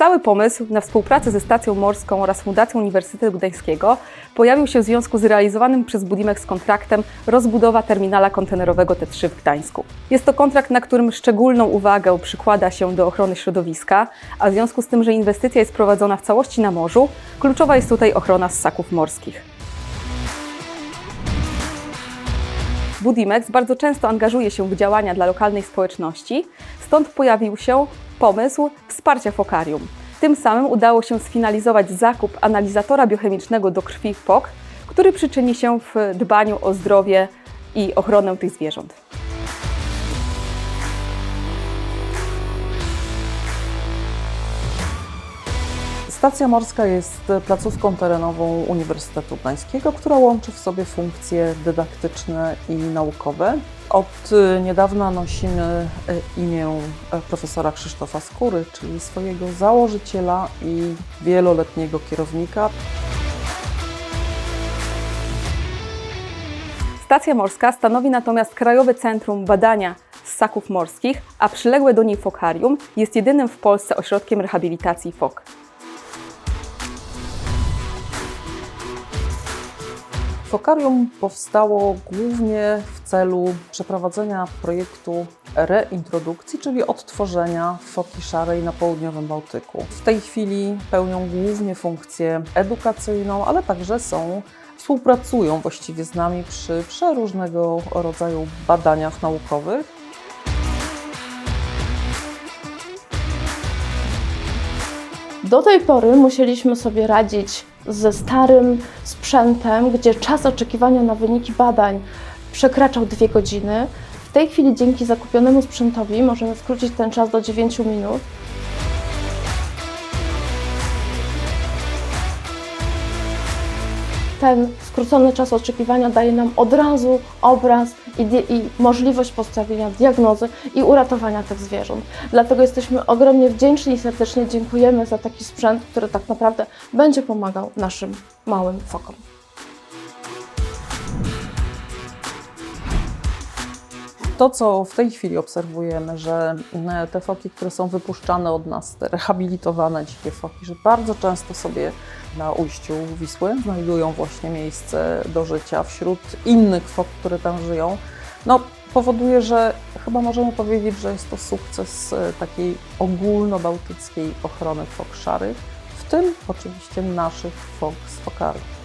Cały pomysł na współpracę ze Stacją Morską oraz Fundacją Uniwersytetu Gdańskiego pojawił się w związku z realizowanym przez Budimex kontraktem rozbudowa terminala kontenerowego T3 w Gdańsku. Jest to kontrakt, na którym szczególną uwagę przykłada się do ochrony środowiska, a w związku z tym, że inwestycja jest prowadzona w całości na morzu, kluczowa jest tutaj ochrona ssaków morskich. Budimex bardzo często angażuje się w działania dla lokalnej społeczności, stąd pojawił się pomysł wsparcia fokarium. Tym samym udało się sfinalizować zakup analizatora biochemicznego do krwi fok, który przyczyni się w dbaniu o zdrowie i ochronę tych zwierząt. Stacja morska jest placówką terenową Uniwersytetu Gdańskiego, która łączy w sobie funkcje dydaktyczne i naukowe. Od niedawna nosimy y, imię e, profesora Krzysztofa Skóry, czyli swojego założyciela i wieloletniego kierownika. Stacja morska stanowi natomiast Krajowe Centrum Badania Ssaków Morskich, a przyległe do niej fokarium jest jedynym w Polsce ośrodkiem rehabilitacji fok. Fokarium powstało głównie w celu przeprowadzenia projektu reintrodukcji, czyli odtworzenia foki szarej na południowym Bałtyku. W tej chwili pełnią głównie funkcję edukacyjną, ale także są współpracują właściwie z nami przy przeróżnego rodzaju badaniach naukowych. Do tej pory musieliśmy sobie radzić ze starym sprzętem, gdzie czas oczekiwania na wyniki badań przekraczał dwie godziny. W tej chwili dzięki zakupionemu sprzętowi możemy skrócić ten czas do 9 minut. Ten skrócony czas oczekiwania daje nam od razu obraz i, i możliwość postawienia diagnozy i uratowania tych zwierząt. Dlatego jesteśmy ogromnie wdzięczni i serdecznie dziękujemy za taki sprzęt, który tak naprawdę będzie pomagał naszym małym fokom. To, co w tej chwili obserwujemy, że e, te foki, które są wypuszczane od nas, te rehabilitowane dzikie foki, że bardzo często sobie na ujściu Wisły znajdują właśnie miejsce do życia wśród innych fok, które tam żyją, no, powoduje, że chyba możemy powiedzieć, że jest to sukces e, takiej ogólnobałtyckiej ochrony fok szarych, w tym oczywiście naszych fok z.